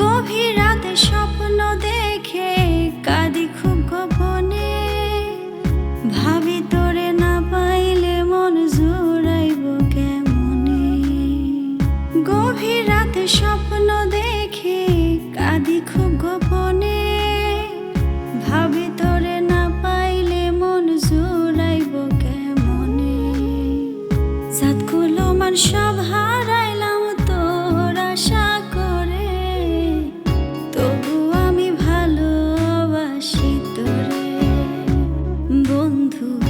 গভীর রাতে স্বপ্ন দেখে কাঁদি খুব গোপনে। ভাবি তোরে না পাইলে মন জোড়াইব কেমনে? গভীর রাতে স্বপ্ন দেখে কাঁদি খুব গোপনে। ভাবি তোরে না পাইলে মন জোড়াইব কেমনে? সাত কুলো মান 梦土